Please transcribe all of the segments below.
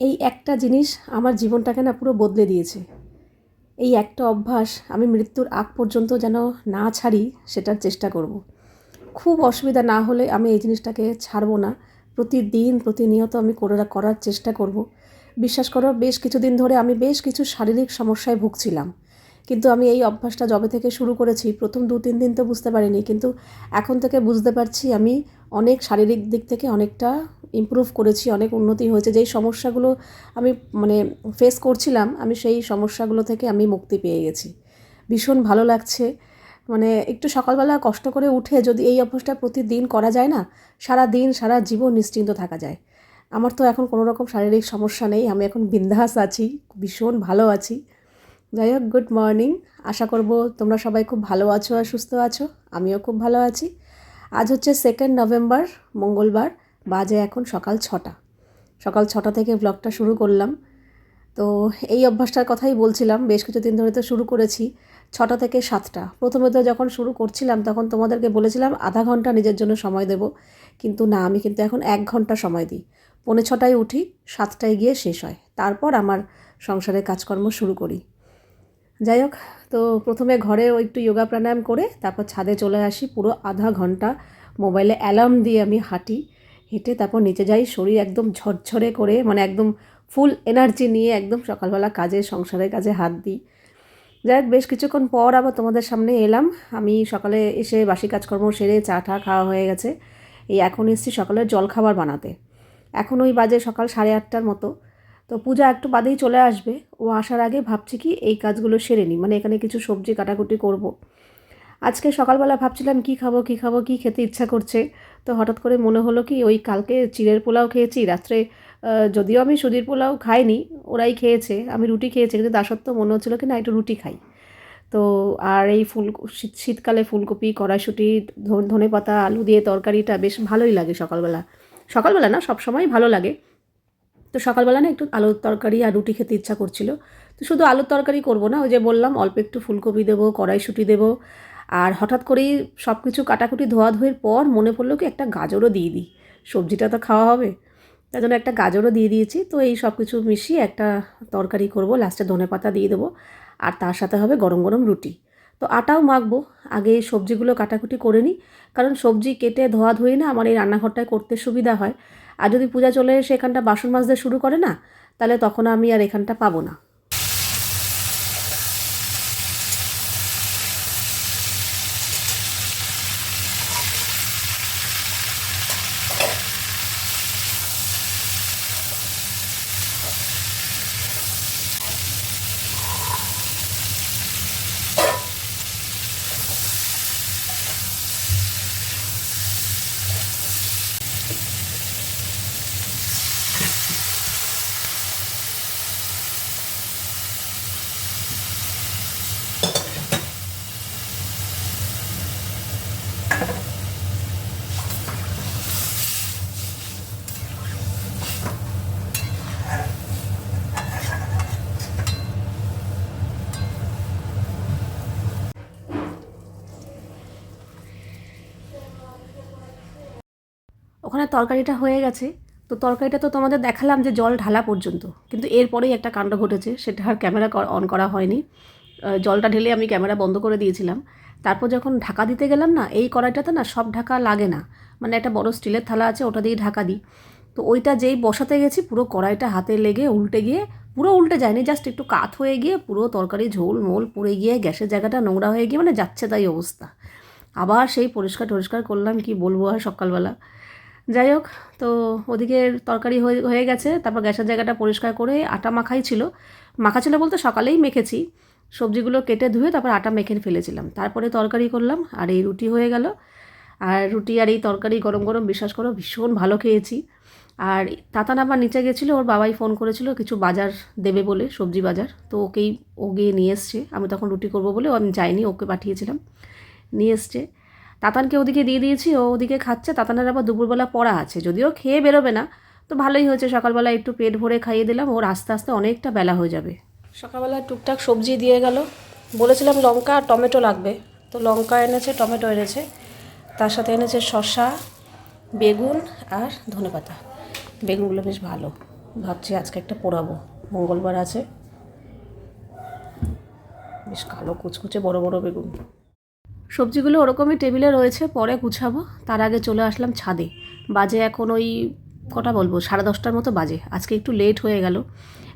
এই একটা জিনিস আমার জীবনটাকে না পুরো বদলে দিয়েছে এই একটা অভ্যাস আমি মৃত্যুর আগ পর্যন্ত যেন না ছাড়ি, সেটার চেষ্টা করব। খুব অসুবিধা না হলে আমি এই জিনিসটাকে ছাড়বো না প্রতিদিন, প্রতিনিয়ত আমি করে করার চেষ্টা করব। বিশ্বাস করো, বেশ কিছুদিন ধরে আমি বেশ কিছু শারীরিক সমস্যায় ভুগছিলাম কিন্তু আমি এই অভ্যাসটা যবে থেকে শুরু করেছি, প্রথম দু তিন দিন তো বুঝতে পারিনি, কিন্তু এখন থেকে বুঝতে পারছি আমি অনেক শারীরিক দিক থেকে অনেকটা ইমপ্রুভ করেছি, অনেক উন্নতি হয়েছে। যেই সমস্যাগুলো আমি মানে ফেস করছিলাম, আমি সেই সমস্যাগুলো থেকে আমি মুক্তি পেয়ে গেছি। ভীষণ ভালো লাগছে। মানে একটু সকালবেলা কষ্ট করে উঠে যদি এই অভ্যাসটা প্রতিদিন করা যায় না, সারা দিন, সারা জীবন নিশ্চিন্ত থাকা যায়। আমার তো এখন কোনো রকম শারীরিক সমস্যা নেই, আমি এখন বিন্দাস আছি, ভীষণ ভালো আছি। যাই হোক গুড মর্নিং আশা করব তোমরা সবাই খুব ভালো আছো আর সুস্থ আছো। আমিও খুব ভালো আছি। আজ হচ্ছে সেকেন্ড নভেম্বর মঙ্গলবার, বাজে এখন সকাল ছটা। সকাল ছটা থেকে ব্লগটা শুরু করলাম। তো এই অভ্যাসটার কথাই বলছিলাম, বেশ কিছুদিন ধরে তো শুরু করেছি, ছটা থেকে সাতটা। প্রথমে তো যখন শুরু করছিলাম, তখন তোমাদেরকে বলেছিলাম, আধা ঘণ্টা নিজের জন্য সময় দেব। কিন্তু না, আমি কিন্তু এখন এক ঘণ্টা সময় দিই। পৌনে ছটায় উঠি, সাতটায় গিয়ে শেষ হয়। তারপর আমার সংসারের কাজকর্ম শুরু করি। যাই হোক তো প্রথমে ঘরে একটু যোগা প্রাণায়াম করে তারপর ছাদে চলে আসি, পুরো আধা ঘণ্টা মোবাইলে অ্যালার্ম দিয়ে আমি হাঁটি, হেঁটে তারপর নিচে যাই, শরীর একদম ঝরঝরে করে মানে একদম ফুল এনার্জি নিয়ে একদম সকালবেলা কাজে, সংসারের কাজে হাত দিই। যাই বেশ কিছুক্ষণ পর আবার তোমাদের সামনে এলাম। আমি সকালে এসে বাসি কাজকর্ম সেরে চা টা খাওয়া হয়ে গেছে। এই এখন এসছি সকালের জলখাবার বানাতে। এখন ওই বাজে সকাল সাড়ে আটটার মতো। তো পূজা একটু বাদেই চলে আসবে। ও আসার আগে ভাবছি কি এই কাজগুলো সেরে নিই মানে এখানে কিছু সবজি কাটাকুটি করব। আজকে সকালবেলা ভাবছিলাম কি খাব কি খাব, কি খেতে ইচ্ছা করছে। তো হঠাৎ করে মনে হলো কি ওই কালকে চিড়ের পোলাও খেয়েছি, রাত্রে যদিও আমি সুজির পোলাও খাইনি, ওরাই খেয়েছে, আমি রুটি খেয়েছি, কিন্তু তা সত্ত্বেও মনে হচ্ছিল কি না একটু রুটি খাই। তো আর এই ফুল, শীত, শীতকালে ফুলকপি, কড়াইশুটি ধনে পাতা আলু দিয়ে তরকারিটা বেশ ভালোই লাগে সকালবেলা। সকালবেলা না সব সময় ভালো লাগে। তো সকালবেলা না একটু আলুর তরকারি আর রুটি খেতে ইচ্ছা করছিল। তো শুধু আলুর তরকারি করব না, ওই যে বললাম, অল্প একটু ফুলকপি দেবো, কড়াইশুটি দেবো, আর হঠাৎ করেই সব কিছু কাটাকুটি ধোয়াধুয়ির পর মনে পড়ল কি একটা গাজরও দিয়ে দিই। সবজিটা তো খাওয়া হবে, তার জন্য একটা গাজরও দিয়ে দিয়েছি। তো এই সব কিছু মিশিয়ে একটা তরকারি করব, লাস্টে ধনে পাতা দিয়ে দেবো, আর তার সাথে হবে গরম গরম রুটি। তো আটাও মাখবো, আগে সবজিগুলো কাটাকুটি করে নিই, কারণ সবজি কেটে ধোয়া ধুয়ে না আমার এই রান্নাঘরটায় করতে সুবিধা হয়। আর যদি পূজা চলে এসে এখানটা বাসন মাজতে শুরু করে না, তাহলে তখন আমি আর এখানটা পাবো না ওখানে তরকারিটা হয়ে গেছে, তো তরকারিটা তো তোমাদের দেখালাম যে জল ঢালা পর্যন্ত। কিন্তু এরপরেই একটা কাণ্ড ঘটেছে, সেটা আর ক্যামেরা অন করা হয়নি। জলটা ঢেলে আমি ক্যামেরা বন্ধ করে দিয়েছিলাম। তারপর যখন ঢাকা দিতে গেলাম না, এই কড়াইটাতে না সব ঢাকা লাগে না। মানে একটা বড় স্টিলের থালা আছে, ওটা দিয়ে ঢাকা দিই। তো ওইটা যেই বসাতে গেছি, পুরো কড়াইটা হাতে লেগে উল্টে গিয়ে, পুরো উল্টে যায়নি জাস্ট একটু কাত হয়ে গিয়ে, পুরো তরকারি ঝোল মোল পুড়ে গিয়ে, গ্যাসের জায়গাটা নোংরা হয়ে গিয়ে মানে যাচ্ছে তাই অবস্থা। আবার সেই পরিষ্কার টরিষ্কার করলাম, কি বলব আর সকালবেলা। যাই হোক, তো ওদিকে তরকারি হয়ে গেছে। তারপর গ্যাসের জায়গাটা পরিষ্কার করে আটা মাখাই ছিল। মাখা ছিল বলতে সকালেই মেখেছি। সবজিগুলো কেটে ধুয়ে তারপর আটা মেখে ফেলেছিলাম। তারপরে তরকারি করলাম আর এই রুটি হয়ে গেল। আর রুটি আর এই তরকারি গরম গরম বিশ্বাস করো ভীষণ ভালো খেয়েছি। আর তাতান আবার নিচে গেছিল, ওর বাবাই ফোন করেছিল কিছু বাজার দেবে বলে, সবজি বাজার। তো ওকেই ও গিয়ে নিয়ে এসছে। আমি তখন রুটি করব বলে, আমি যাইনি, ওকে পাঠিয়েছিলাম। নিয়ে এসছে। তাতানকে ওদিকে দিয়ে দিয়েছি, ও ওদিকে খাচ্ছে, তাতানের আবার দুপুরবেলা পড়া আছে, যদিও খেয়ে বেরোবে না। তো ভালোই হয়েছে, সকালবেলা একটু পেট ভরে খাইয়ে দিলাম, ওর আস্তে আস্তে অনেকটা বেলা হয়ে যাবে। সকালবেলা টুকটাক সবজি দিয়ে গেল। বলেছিলাম লঙ্কা আর টমেটো লাগবে, তো লঙ্কা এনেছে, টমেটো এনেছে, তার সাথে এনেছে শসা, বেগুন আর ধনেপাতা। বেগুনগুলো বেশ ভালো। ভাবছি আজকে একটা পোড়াবো, মঙ্গলবার আছে। বেশ কালো কুচকুচে বড় বড় বেগুন। সবজিগুলো ওরকমই টেবিলে রয়েছে, পরে গুছাবো। তার আগে চলে আসলাম ছাদে। বাজে এখন ওই কটা বলব? সাড়ে দশটার মতো বাজে। আজকে একটু লেট হয়ে গেল।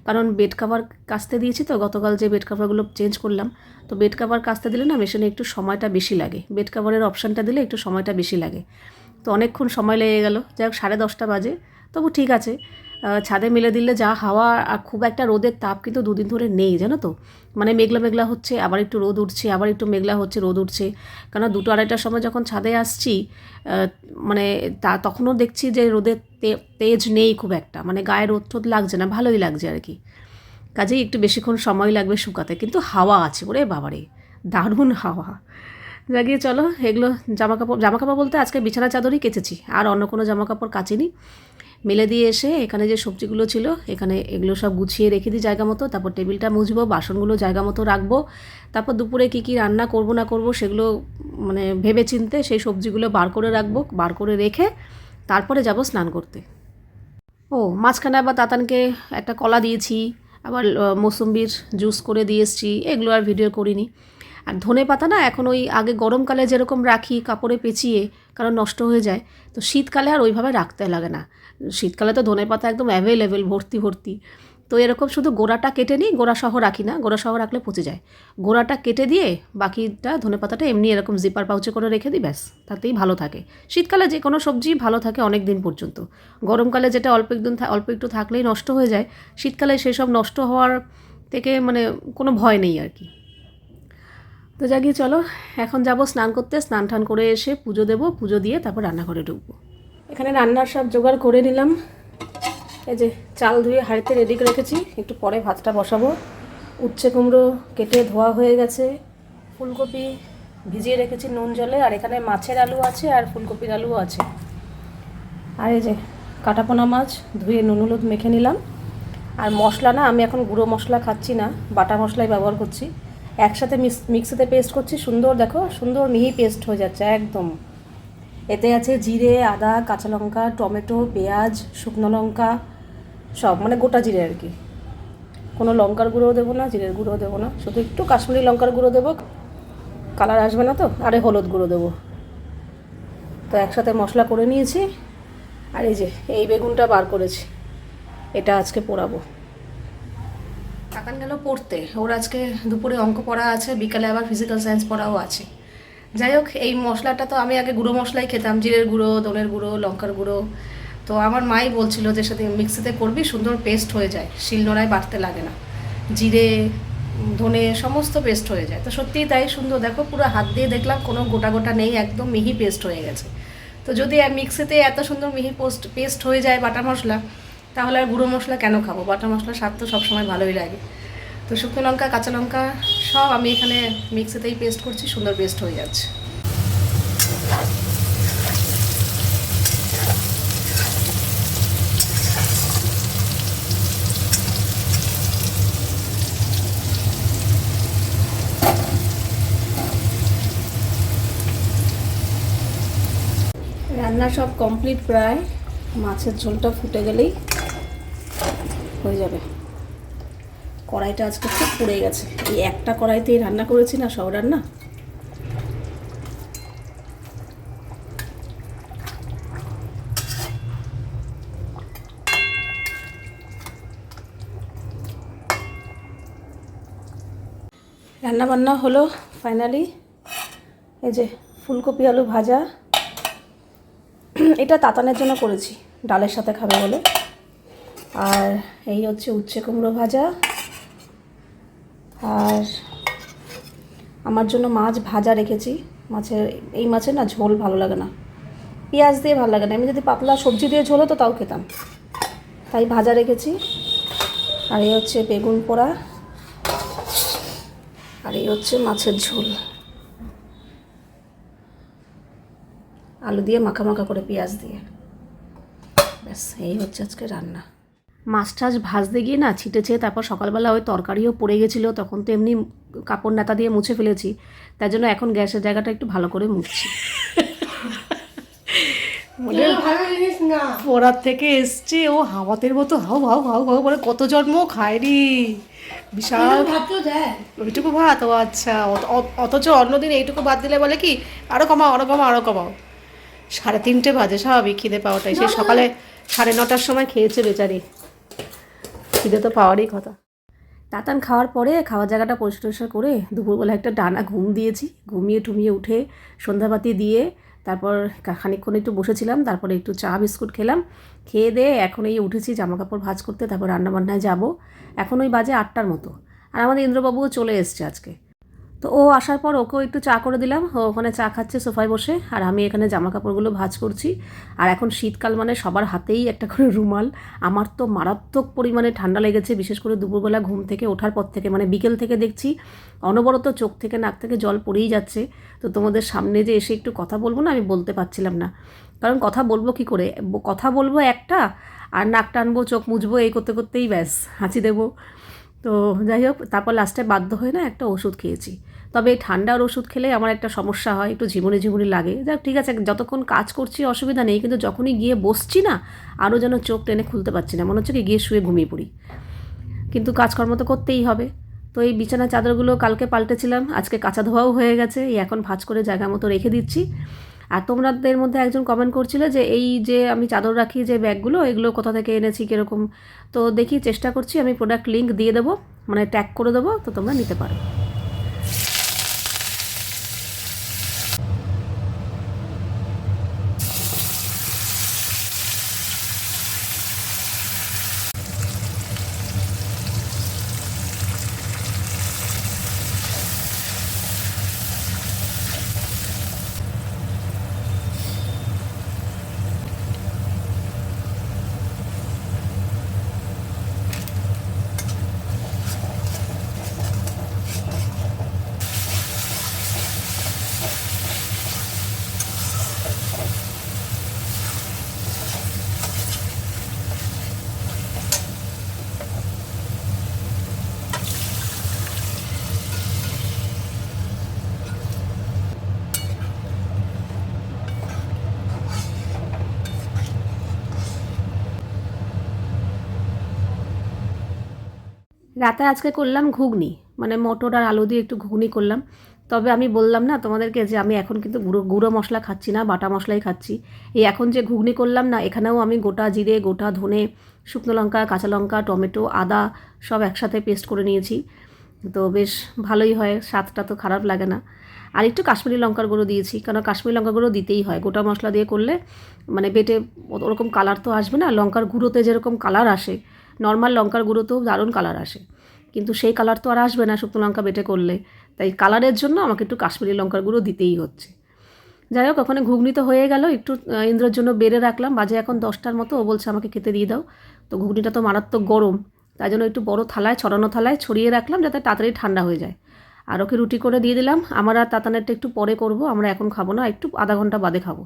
কারণ বেড কাভার কাচতে দিয়েছি তো, গতকাল যে বেড কাভারগুলো চেঞ্জ করলাম। তো বেড কাভার কাচতে দিলে না মেশিনে একটু সময়টা বেশি লাগে। বেড কাভারের অপশানটা দিলে একটু সময়টা বেশি লাগে। তো অনেকক্ষণ সময় লেগে গেল। যাই হোক, সাড়ে দশটা বাজে। তবু ঠিক আছে। ছাদে মেলে দিলে যা হাওয়া আর খুব একটা রোদের তাপ কিন্তু দুদিন ধরে নেই, জানো তো? মানে মেঘলা মেঘলা হচ্ছে, আবার একটু রোদ উঠছে, আবার একটু মেঘলা হচ্ছে, রোদ উঠছে। কেন দুটো আড়াইটার সময় যখন ছাদে আসছি মানে তা তখনও দেখছি যে রোদের তেজ নেই খুব একটা। মানে গায়ে রোদ টোদ লাগছে না, ভালোই লাগছে আর কি। কাজেই একটু বেশিক্ষণ সময় লাগবে শুকাতে। কিন্তু হাওয়া আছে ওরে বাবারে, দারুণ হাওয়া। লাগিয়ে চলো, এগুলো জামা কাপড় জামা কাপড় বলতে আজকে বিছানা চাদরই কেচেছি, আর অন্য কোনো জামা কাপড় কাচিনি। মেলে দিয়ে এসে এখানে যে সবজিগুলো ছিল, এখানে এগুলো সব গুছিয়ে রেখে দিই জায়গা মতো, তারপর টেবিলটা মুছবো, বাসনগুলো জায়গা মতো রাখব। তারপর দুপুরে কী কী রান্না করব না করব সেগুলো মানে ভেবে চিনতে সেই সবজিগুলো বার করে রাখব, বার করে রেখে তারপরে যাব স্নান করতে। ও, মাঝখানে আবার তাতানকে একটা কলা দিয়েছি, আবার মৌসুম্বির জুস করে দিয়ে এসেছি, এগুলো আর ভিডিও করিনি। আর ধনে পাতা না এখন ওই আগে গরমকালে যেরকম রাখি কাপড়ে পেঁচিয়ে, কারণ নষ্ট হয়ে যায়, তো শীতকালে আর ওইভাবে রাখতে লাগে না। শীতকালে তো ধনে পাতা একদম অ্যাভেলেবেল ভর্তি ভর্তি। তো এরকম শুধু গোড়াটা কেটে নিই, গোড়া সহ রাখি না, গোড়া সহ রাখলে পচে যায়। গোড়াটা কেটে দিয়ে বাকিটা ধনে পাতাটা এমনি এরকম জিপার পাউচে করে রেখে দিই, ব্যাস, তাতেই ভালো থাকে। শীতকালে যে কোনো সবজি ভালো থাকে অনেক দিন পর্যন্ত। গরমকালে যেটা অল্প একদিন অল্প একটু থাকলেই নষ্ট হয়ে যায়, শীতকালে সেসব নষ্ট হওয়ার থেকে মানে কোনো ভয় নেই আর কি। তো জাগিয়ে চলো, এখন যাব স্নান করতে। স্নান টান করে এসে পুজো দেবো, পুজো দিয়ে তারপর রান্নাঘরে ঢুকবো। এখানে রান্নার সব জোগাড় করে নিলাম। এই যে চাল ধুয়ে হাঁড়িতে রেডি করে রেখেছি। একটু পরে ভাতটা বসাবো। উচ্ছে কুমড়ো কেটে ধোয়া হয়ে গেছে। ফুলকপি ভিজিয়ে রেখেছি নুন জলে। আর এখানে মাছের আলু আছে আর ফুলকপির আলুও আছে। আর এই যে কাটাপোনা মাছ ধুয়ে নুন হলুদ মেখে নিলাম। আর মশলা না, আমি এখন গুঁড়ো মশলা খাচ্ছি না। বাটা মশলাই ব্যবহার করছি। একসাথে মিক্স, মিক্সিতে পেস্ট করছি, সুন্দর দেখো, সুন্দর মিহি পেস্ট হয়ে যাচ্ছে, একদম। এতে আছে জিরে, আদা, কাঁচা লঙ্কা, টমেটো, পেঁয়াজ, শুকনো লঙ্কা, সব মানে গোটা জিরে আর কি। কোনো লঙ্কার গুঁড়োও দেবো না, জিরের গুঁড়োও দেবো না, শুধু একটু কাশ্মীরি লঙ্কার গুঁড়ো দেবো। কালার আসবে না তো, আরে হলুদ গুঁড়ো দেবো। তো একসাথে মশলা করে নিয়েছি, আর এই যে, এই বেগুনটা বার করেছি, এটা আজকে পোড়াবো। কাকান গেল পড়তে। ওর আজকে দুপুরে অঙ্ক পড়া আছে, বিকালে আবার ফিজিক্যাল সায়েন্স পড়াও আছে। যাই হোক, এই মশলাটা তো আমি আগে গুঁড়ো মশলাই খেতাম, জিরের গুঁড়ো, দলের গুঁড়ো, লঙ্কার গুঁড়ো। তো আমার মাই বলছিল যে সাথে মিক্সিতে করবি, সুন্দর পেস্ট হয়ে যায় শিলনোড়ায় বাটতে লাগে না। জিরে, ধনে, সমস্ত পেস্ট হয়ে যায়। তো সত্যিই তাই সুন্দর। দেখো, পুরো হাত দিয়ে দেখলাম, কোনো গোটা গোটা নেই, একদম মিহি পেস্ট হয়ে গেছে। তো যদি মিক্সিতে এত সুন্দর মিহি পোস্ট পেস্ট হয়ে যায় বাটা মশলা তাহলে আর গুঁড়ো মশলা কেন খাব? বাটা মশলা স্বাদ তো সবসময় ভালোই লাগে। তো শুকনো লঙ্কা, কাঁচা লঙ্কা সব আমি এখানে মিক্সিতেই পেস্ট করছি, সুন্দর পেস্ট হয়ে যাচ্ছে। রান্না সব কমপ্লিট প্রায়। মাছের ঝোলটা ফুটে গেলেই হয়ে যাবে। কড়াইটা আজকে খুব পুড়ে গেছে। এই একটা কড়াইতেই রান্না করেছি না, সব রান্না? রান্না বান্না হলো ফাইনালি। এই যে ফুলকপি, আলু ভাজা। এটা তাতানের জন্য করেছি, ডালের সাথে খাবে বলে। আর এই হচ্ছে উচ্ছে কুমড়ো ভাজা। আর আমার জন্য মাছ ভাজা রেখেছি। মাছের, এই মাছের না ঝোল ভালো লাগে না। পেঁয়াজ দিয়ে ভালো লাগে না। আমি যদি পাতলা সবজি দিয়ে ঝোল হতো তাও খেতাম। তাই ভাজা রেখেছি। আর এই হচ্ছে বেগুন পোড়া। আর এই হচ্ছে মাছের ঝোল। আলু দিয়ে মাখা মাখা করে পেঁয়াজ দিয়ে। ব্যাস, এই হচ্ছে আজকে রান্না। মাছ টাছ ভাজতে গিয়ে না ছিটেছে তারপর সকালবেলা ওই তরকারিও পড়ে গেছিল তখন তো এমনি কাপড় নেতা দিয়ে মুছে ফেলেছি। তাই জন্য এখন গ্যাসের জায়গাটা একটু ভালো করে মুছছি। আমাদের ভালো জিনিস না। পড়ার থেকে এসছে ও হাওয়াতের মতো হাও হাও হাও হাও বলে কত জন্ম খায়নি। বিশাল ভাত তো ওইটুকু ভাত ও আচ্ছা অথচ অন্যদিন এইটুকু ভাত দিলে বলে কি আরও কমাও আরও কমাও আরও কমাও। সাড়ে তিনটে বাজে স্বাভাবিক খিদে পাওয়াটাই। সে সকালে সাড়ে নটার সময় খেয়েছে বেচারি। খিদে তো পাওয়ারই কথা। তাতান খাওয়ার পরে খাওয়ার জায়গাটা পরিষ্কার টরিষ্কার করে দুপুরবেলা একটা ডানা ঘুম দিয়েছি, ঘুমিয়ে টুমিয়ে উঠে সন্ধ্যাবাতি দিয়ে তারপর খানিকক্ষণ একটু বসেছিলাম, তারপরে একটু চা, বিস্কুট খেলাম, খেয়ে দিয়ে এখন এই উঠেছি জামা কাপড় ভাজ করতে, তারপর রান্নাবান্নায় যাব। এখন ওই বাজে আটটার মতো। আর আমাদের ইন্দ্রবাবুও চলে এসছে আজকে। তো ও আসার পর ওকেও একটু চা করে দিলাম। ও ওখানে চা খাচ্ছে সোফায় বসে। আর আমি এখানে জামা কাপড়গুলো ভাজ করছি। আর এখন শীতকাল মানে সবার হাতেই একটা করে রুমাল। আমার তো মারাত্মক পরিমাণে ঠান্ডা লেগেছে। বিশেষ করে দুপুরবেলা ঘুম থেকে ওঠার পর থেকে মানে বিকেল থেকে দেখছি অনবরত চোখ থেকে, নাক থেকে জল পড়েই যাচ্ছে। তো তোমাদের সামনে যে এসে একটু কথা বলব না, আমি বলতে পারছিলাম না। কারণ কথা বলব কি করে? কথা বলব একটা, আর নাক টানবো, চোখ মুছবো, এই করতে করতেই ব্যাস, হাঁচি দেবো। তো যাই হোক, তারপর লাস্টে বাধ্য হয়ে না একটা ওষুধ খেয়েছি। তবে এই ঠান্ডার ওষুধ খেলে আমার একটা সমস্যা হয়, একটু ঝিমুনি ঝিমুনি লাগে। যাক, ঠিক আছে, যতক্ষণ কাজ করছি অসুবিধা নেই, কিন্তু যখনই গিয়ে বসছি না, আরও যেন চোখ টেনে খুলতে পারছি না, মনে হচ্ছে কি গিয়ে শুয়ে ঘুমিয়ে পড়ি। কিন্তু কাজকর্ম তো করতেই হবে। তো এই বিছানা চাদরগুলো কালকে পাল্টেছিলাম, আজকে কাঁচা ধোয়াও হয়ে গেছে, এই এখন ভাঁজ করে জায়গা মতো রেখে দিচ্ছি। আর তোমাদের মধ্যে একজন কমেন্ট করছিলে যে, এই যে আমি চাদর রাখি যে ব্যাগগুলো, এগুলো কোথা থেকে এনেছি, কীরকম? তো দেখি, চেষ্টা করছি, আমি প্রোডাক্ট লিঙ্ক দিয়ে দেবো মানে ট্যাগ করে দেবো, তো তোমরা নিতে পারো। রাতে আজকে করলাম ঘুগনি। মানে মটর আর আলু দিয়ে একটু ঘুগনি করলাম। তবে আমি বললাম না তোমাদেরকে যে আমি এখন কিন্তু গুঁড়ো গুঁড়ো মশলা খাচ্ছি না, বাটা মশলাই খাচ্ছি। এই এখন যে ঘুগনি করলাম না, এখানেও আমি গোটা জিরে, গোটা ধনে, শুকনো লঙ্কা, কাঁচা লঙ্কা, টমেটো, আদা সব একসাথে পেস্ট করে নিয়েছি। তো বেশ ভালোই হয়, স্বাদটা তো খারাপ লাগে না। আর একটু কাশ্মীরি লঙ্কার গুঁড়ো দিয়েছি কারণ কাশ্মীরি লঙ্কার গুঁড়ো দিতেই হয়। গোটা মশলা দিয়ে করলে মানে বেটে ওরকম কালার তো আসবে না, লঙ্কার গুঁড়োতে যেরকম কালার আসে নর্মাল লঙ্কার গুঁড়োতেও দারুণ কালার আসে। কিন্তু সেই কালার তো আর আসবে না শুকনো লঙ্কা বেটে করলে। তাই কালারের জন্য আমাকে একটু কাশ্মীরি লঙ্কার গুঁড়ো দিতেই হচ্ছে। যাই হোক, ওখানে ঘুগনি তো হয়ে গেল। একটু ইন্দ্রর জন্য বেড়ে রাখলাম। বাজে এখন দশটার মতো। ও বলছে আমাকে খেতে দিয়ে দাও। তো ঘুগনিটা তো মারাত্মক গরম। তাই জন্য একটু বড় থালায়, ছড়ানো থালায় ছড়িয়ে রাখলাম যাতে তাড়াতাড়ি ঠান্ডা হয়ে যায়। আর ওকে রুটি করে দিয়ে দিলাম। আমার আর তাতানেরটা একটু পরে করব। আমরা এখন খাব না। একটু আধা ঘণ্টা বাদে খাব।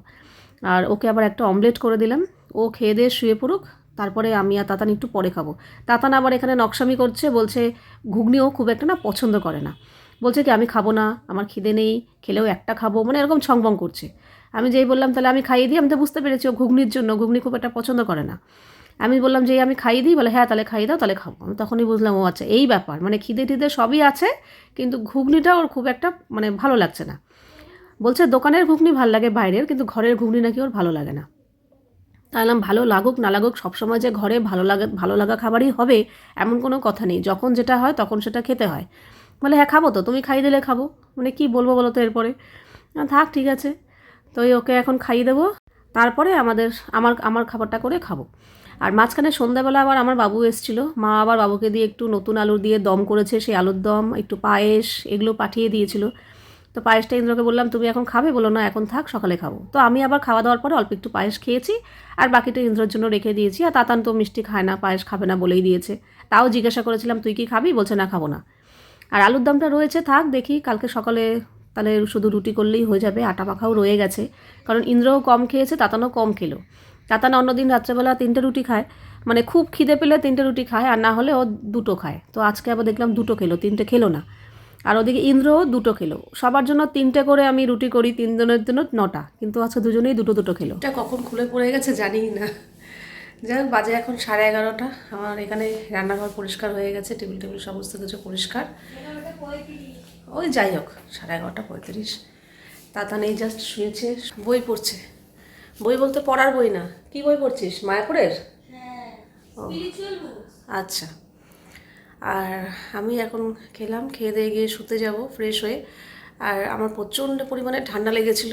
আর ওকে আবার একটা অমলেট করে দিলাম। ও খেয়ে দিয়ে শুয়ে পড়ুক। তারপরে আমি আর তাতান একটু পরে খাব। তাতান আবার এখানে নকশামি করছে, বলছে, ঘুগনিও খুব একটা না পছন্দ করে না। বলছে কি, আমি খাব না, আমার খিদে নেই, খেলেও একটা খাব। মানে এরকম ছংবং করছে। আমি যেই বললাম, তাহলে আমি খাইয়ে দিই? আমি তো বুঝতে পেরেছি, ও ঘুগনির জন্য ঘুগনি খুব একটা পছন্দ করে না। আমি বললাম যে আমি খাইয়ে দিই? বলে হ্যাঁ তাহলে খাইয়ে দাও, তাহলে খাব। আমি তখনই বুঝলাম, ও আচ্ছা এই ব্যাপার। মানে খিদে টিদে সবই আছে, কিন্তু ঘুগনিটা ওর খুব একটা মানে ভালো লাগছে না। বলছে, দোকানের ঘুগনি ভালো লাগে বাইরের, কিন্তু ঘরের ঘুগনি নাকি ওর ভালো লাগে না। তাহলাম ভালো লাগুক, না লাগুক, সবসময় যে ঘরে ভালো লাগা ভালো লাগা খাবারই হবে, এমন কোনো কথা নেই। যখন যেটা হয়, তখন সেটা খেতে হয়। বলে হ্যাঁ খাব তো, তুমি খাইয়ে দিলে খাব। মানে কি বলব বলো তো এরপরে? থাক, ঠিক আছে। তো ওকে এখন খাইয়ে দেবো, তারপরে আমাদের, আমার আমার খাবারটা করে খাব। আর মাঝখানে সন্ধ্যাবেলা আবার আমার বাবু এসেছিল। মা আবার বাবুকে দিয়ে একটু নতুন আলু দিয়ে দম করেছে, সেই আলুর দম, একটু পায়েস, এগুলো পাঠিয়ে দিয়েছিল। তো পায়েসটা ইন্দ্রকে বললাম, তুমি এখন খাবে? বলো না, এখন থাক, সকালে খাব। তো আমি আবার খাওয়া দাওয়ার পরে অল্প একটু পায়েস খেয়েছি আর বাকিটা ইন্দ্রর জন্য রেখে দিয়েছি। আর তাতান তো মিষ্টি খায় না, পায়েস খাবে না বলেই দিয়েছে। তাও জিজ্ঞাসা করেছিলাম, তুই কি খাবি? বলছে, না, খাব না। আর আলুর দমটা রয়েছে, থাক, দেখি কালকে সকালে তাহলে শুধু রুটি করলেই হয়ে যাবে, আটা পাখাও রয়ে গেছে। কারণ ইন্দ্রও কম খেয়েছে, তাতানও কম খেলো। তাতান অন্যদিন রাত্রেবেলা তিনটে রুটি খায় মানে খুব খিদে পেলে তিনটে রুটি খায়, আর না হলে ও দুটো খায়। তো আজকে আবার দেখলাম দুটো খেলো, তিনটে খেলো না। আর ওদিকে ইন্দ্র দুটো খেলো। সবার জন্য তিনটে করে আমি রুটি করি তিনজনের জন্য নটা। কিন্তু আজকে দুজনেই দুটো দুটো খেলো। এটা কখন খুলে পড়ে গেছে জানি না। যাই হোক বাজে এখন সাড়ে এগারোটা। আমার এখানে রান্নাঘর পরিষ্কার হয়ে গেছে টেবিল টেবিল সমস্ত কিছু পরিষ্কার। ওই যাই হোক সাড়ে এগারোটা পঁয়ত্রিশ। তাতা নেই জাস্ট শুয়েছে। বই পড়ছে। বই বলতে পড়ার বই না। কি বই পড়ছিস? মায়াপুরের? ও। আচ্ছা। আর আমি এখন খেলাম, খেয়ে দিয়ে গিয়ে শুতে যাব ফ্রেশ হয়ে। আর আমার প্রচণ্ড পরিমাণে ঠান্ডা লেগেছিল।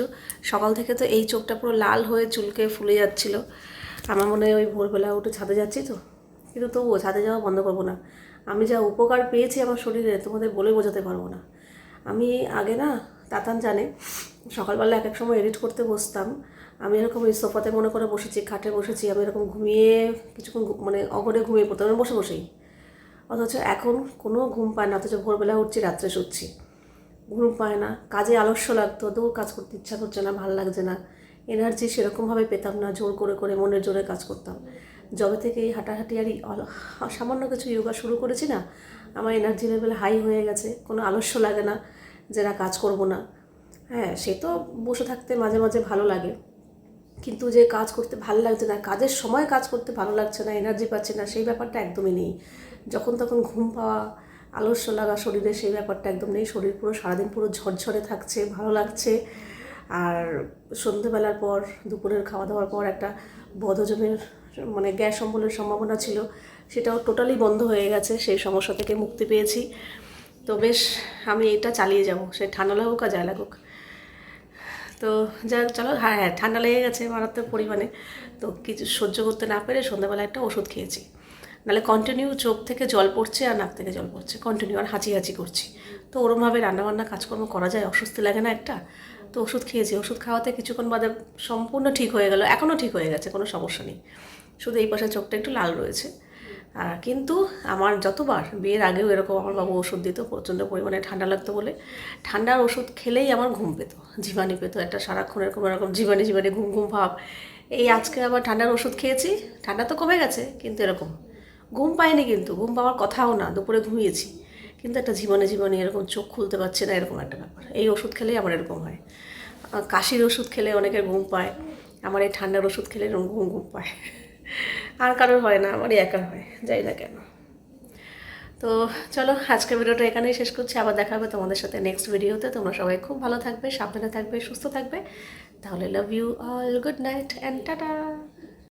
সকাল থেকে তো এই চোখটা পুরো লাল হয়ে চুলকে ফুলে যাচ্ছিল। আমার মনে হয় ওই ভোরবেলা উঠে ছাদে যাচ্ছি তো। কিন্তু তবুও ছাদে যাওয়া বন্ধ করব না। আমি যা উপকার পেয়েছি আমার শরীরে তোমাদের বলে বোঝাতে পারব না। আমি আগে না, তাতান জানে, সকালবেলা এক এক সময় এডিট করতে বসতাম। আমি এরকম ওই সোফাতে মনে করে বসেছি, খাটে বসেছি, আমি এরকম ঘুমিয়ে কিছুক্ষণ মানে অগরে ঘুমিয়ে পড়তাম বসে বসেই। অথচ এখন কোনো ঘুম পায় না, অথচ ভোরবেলা উঠছি, রাত্রে শুচ্ছি। ঘুম পায় না, কাজে আলস্য লাগতো, দৌড় কাজ করতে ইচ্ছা করছে না, ভালো লাগছে না। এনার্জি সেরকমভাবে পেতাম না, জোর করে করে মনের জোরে কাজ করতাম। যবে থেকে এই হাঁটাহাঁটি আর সামান্য কিছু যোগা শুরু করেছি না, আমার এনার্জি লেভেল হাই হয়ে গেছে, কোনো আলস্য লাগে না যে না কাজ করব না। হ্যাঁ সে তো বসে থাকতে মাঝে মাঝে ভালো লাগে। কিন্তু যে কাজ করতে ভালো লাগছে না, কাজের সময় কাজ করতে ভালো লাগছে না এনার্জি পাচ্ছে না, সেই ব্যাপারটা একদমই নেই। যখন তখন ঘুম পাওয়া, আলস্য লাগা শরীরে সেই ব্যাপারটা একদম নেই। শরীর পুরো সারাদিন পুরো ঝরঝরে থাকছে, ভালো লাগছে। আর সন্ধেবেলার পর, দুপুরের খাওয়া দাওয়ার পর একটা বদহজমের মানে গ্যাস অম্বলের সম্ভাবনা ছিল, সেটাও টোটালি বন্ধ হয়ে গেছে, সেই সমস্যা থেকে মুক্তি পেয়েছি। তো বেশ, আমি এটা চালিয়ে যাব, সে ঠান্ডা লাগুক আর যায় লাগুক। তো যা চলো হ্যাঁ হ্যাঁ ঠান্ডা লেগে গেছে মারাত্মক পরিমাণে। তো কিছু সহ্য করতে না পেরে সন্ধ্যাবেলা একটা ওষুধ খেয়েছি। নাহলে কন্টিনিউ চোখ থেকে জল পড়ছে আর নাক থেকে জল পড়ছে। কন্টিনিউ আর হাঁচি হাঁচি করছি। তো ওরমভাবে রান্নাবান্না, কাজকর্ম করা যায়, অস্বস্তি লাগে না একটা? তো ওষুধ খেয়েছি। ওষুধ খাওয়াতে কিছুক্ষণ বাদে সম্পূর্ণ ঠিক হয়ে গেল। এখনও ঠিক হয়ে গেছে, কোনো সমস্যা নেই। শুধু এই পাশে চোখটা একটু লাল রয়েছে। আর কিন্তু আমার যতবার, বিয়ের আগেও এরকম আমার বাবু ওষুধ দিত, প্রচণ্ড পরিমাণে ঠান্ডা লাগতো বলে। ঠান্ডার ওষুধ খেলেই আমার ঘুম পেতো, জীবাণী পেতো, একটা সারাক্ষণ এরকম এরকম জীবাণী জীবাণী, ঘুম ঘুম ভাব। এই আজকে আবার ঠান্ডার ওষুধ খেয়েছি, ঠান্ডা তো কমে গেছে, কিন্তু এরকম। ঘুম পাইনি কিন্তু, ঘুম পাওয়ার কথাও না, দুপুরে ঘুমিয়েছি। কিন্তু একটা জীবনে জীবনে এরকম চোখ খুলতে পারছে না, এরকম একটা ব্যাপার। এই ওষুধ খেলেই আমার এরকম হয়। কাশির ওষুধ খেলে অনেকের ঘুম পায়, আমার এই ঠান্ডার ওষুধ খেলে এরকম ঘুম ঘুম পায়। আর কারোর হয় না, আমারই একা হয়, যাই না কেন। তো চলো, আজকের ভিডিওটা এখানেই শেষ করছি, আবার দেখা হবে তোমাদের সাথে নেক্সট ভিডিওতে তোমরা সবাই খুব ভালো থাকবে, সাবধানে থাকবে, সুস্থ থাকবে। তাহলে love you all good night and tata